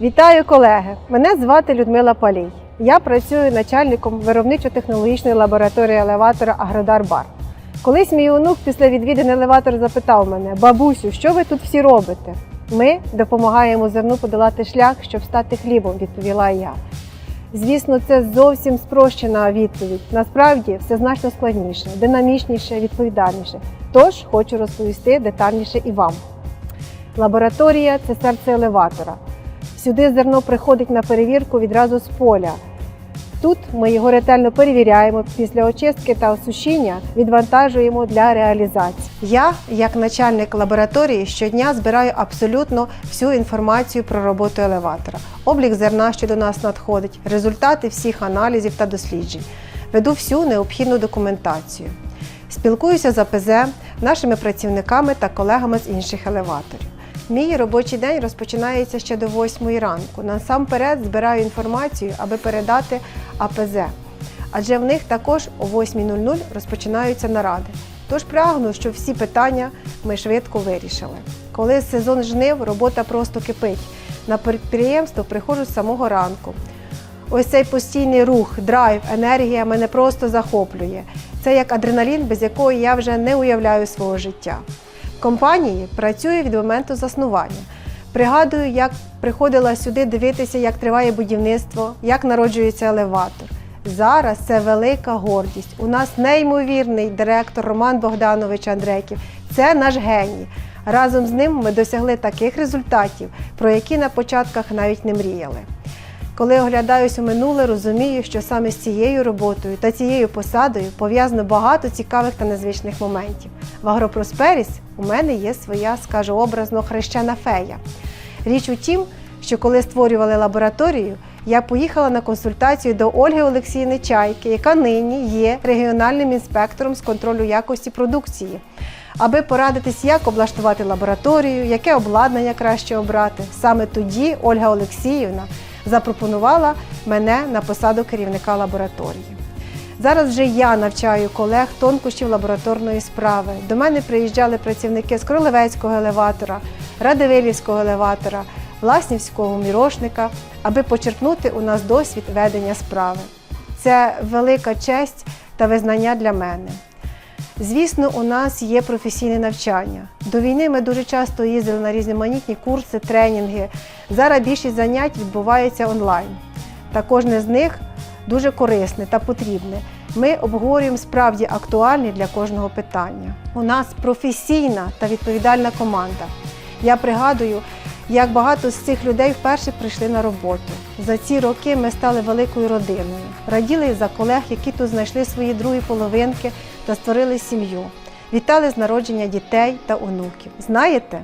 Вітаю колеги! Мене звати Людмила Палій. Я працюю начальником виробничо-технологічної лабораторії елеватора Агродар Бар. Колись мій онук після відвідин елеватора запитав мене: бабусю, що ви тут всі робите? Ми допомагаємо зерну подолати шлях, щоб стати хлібом, відповіла я. Звісно, це зовсім спрощена відповідь. Насправді все значно складніше, динамічніше, відповідальніше. Тож хочу розповісти детальніше і вам. Лабораторія це серце елеватора. Сюди зерно приходить на перевірку відразу з поля. Тут ми його ретельно перевіряємо після очистки та осушіння, відвантажуємо для реалізації. Я, як начальник лабораторії, щодня збираю абсолютно всю інформацію про роботу елеватора, облік зерна, що до нас надходить, результати всіх аналізів та досліджень. Веду всю необхідну документацію. Спілкуюся з АПЗ, нашими працівниками та колегами з інших елеваторів. Мій робочий день розпочинається ще до 8 ранку. Насамперед збираю інформацію, аби передати АПЗ. Адже в них також о 8.00 розпочинаються наради. Тож прагну, щоб всі питання ми швидко вирішили. Коли сезон жнив, робота просто кипить. На підприємство приходжу з самого ранку. Ось цей постійний рух, драйв, енергія мене просто захоплює. Це як адреналін, без якого я вже не уявляю свого життя. Компанії працюю від моменту заснування. Пригадую, як приходила сюди дивитися, як триває будівництво, як народжується елеватор. Зараз це велика гордість. У нас неймовірний директор Роман Богданович Андрейків. Це наш геній. Разом з ним ми досягли таких результатів, про які на початках навіть не мріяли. Коли оглядаюсь у минуле, розумію, що саме з цією роботою та цією посадою пов'язано багато цікавих та незвичних моментів. В Агропросперіс у мене є своя, скажу образно, хрещена фея. Річ у тім, що коли створювали лабораторію, я поїхала на консультацію до Ольги Олексіївни Чайки, яка нині є регіональним інспектором з контролю якості продукції, аби порадитись, як облаштувати лабораторію, яке обладнання краще обрати. Саме тоді Ольга Олексіївна запропонувала мене на посаду керівника лабораторії. Зараз вже я навчаю колег тонкощів лабораторної справи. До мене приїжджали працівники з Кролевецького елеватора, Радивилівського елеватора, Власнівського мірошника, аби почерпнути у нас досвід ведення справи. Це велика честь та визнання для мене. Звісно, у нас є професійне навчання. До війни ми дуже часто їздили на різноманітні курси, тренінги. Зараз більшість занять відбувається онлайн. Та кожне з них дуже корисне та потрібне. Ми обговорюємо справді актуальні для кожного питання. У нас професійна та відповідальна команда. Я пригадую, як багато з цих людей вперше прийшли на роботу. За ці роки ми стали великою родиною. Раділи за колег, які тут знайшли свої другі половинки та створили сім'ю. Вітали з народження дітей та онуків. Знаєте,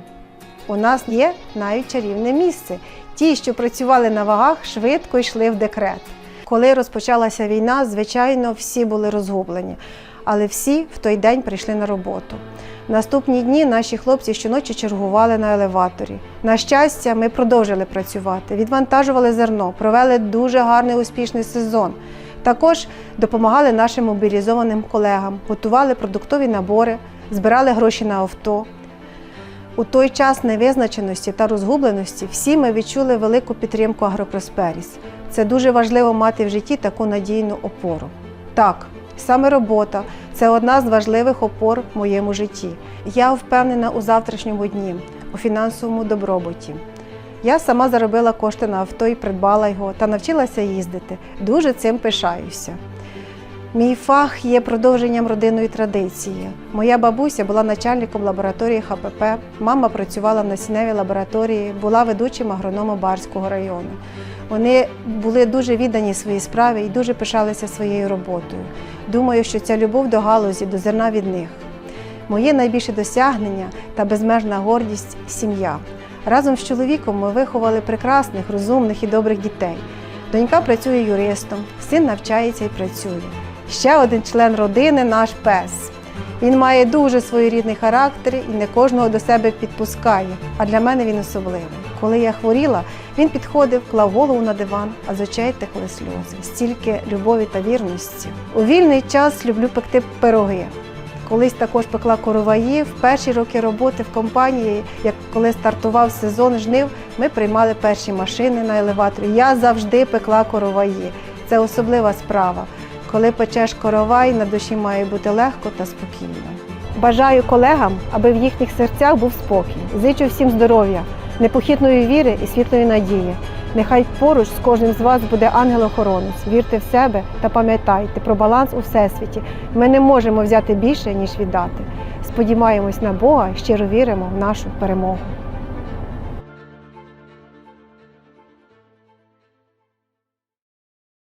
у нас є навіть чарівне місце. Ті, що працювали на вагах, швидко йшли в декрет. Коли розпочалася війна, звичайно, всі були розгублені, але всі в той день прийшли на роботу. Наступні дні наші хлопці щоночі чергували на елеваторі. На щастя, ми продовжили працювати, відвантажували зерно, провели дуже гарний успішний сезон. Також допомагали нашим мобілізованим колегам, готували продуктові набори, збирали гроші на авто. У той час невизначеності та розгубленості всі ми відчули велику підтримку Агропросперіс. Це дуже важливо мати в житті таку надійну опору. Так, саме робота це одна з важливих опор в моєму житті. Я впевнена у завтрашньому дні, у фінансовому добробуті. Я сама заробила кошти на авто і придбала його та навчилася їздити. Дуже цим пишаюся. Мій фах є продовженням родинної традиції. Моя бабуся була начальником лабораторії ХПП, мама працювала в насінневій лабораторії, була ведучим агрономом Барського району. Вони були дуже віддані своїй справі і дуже пишалися своєю роботою. Думаю, що ця любов до галузі, до зерна від них. Моє найбільше досягнення та безмежна гордість сім'я. Разом з чоловіком ми виховали прекрасних, розумних і добрих дітей. Донька працює юристом, син навчається і працює. Ще один член родини наш пес. Він має дуже своєрідний характер і не кожного до себе підпускає, а для мене він особливий. Коли я хворіла, він підходив, клав голову на диван, а з очей текли сльози, стільки любові та вірності. У вільний час люблю пекти пироги. Колись також пекла короваї. В перші роки роботи в компанії, як коли стартував сезон жнив, ми приймали перші машини на елеваторі. Я завжди пекла короваї. Це особлива справа. Коли печеш коровай, на душі має бути легко та спокійно. Бажаю колегам, аби в їхніх серцях був спокій. Зичу всім здоров'я, непохитної віри і світлої надії. Нехай поруч з кожним з вас буде ангел-охоронець. Вірте в себе та пам'ятайте про баланс у всесвіті. Ми не можемо взяти більше, ніж віддати. Сподіваємось на Бога щиро віримо в нашу перемогу.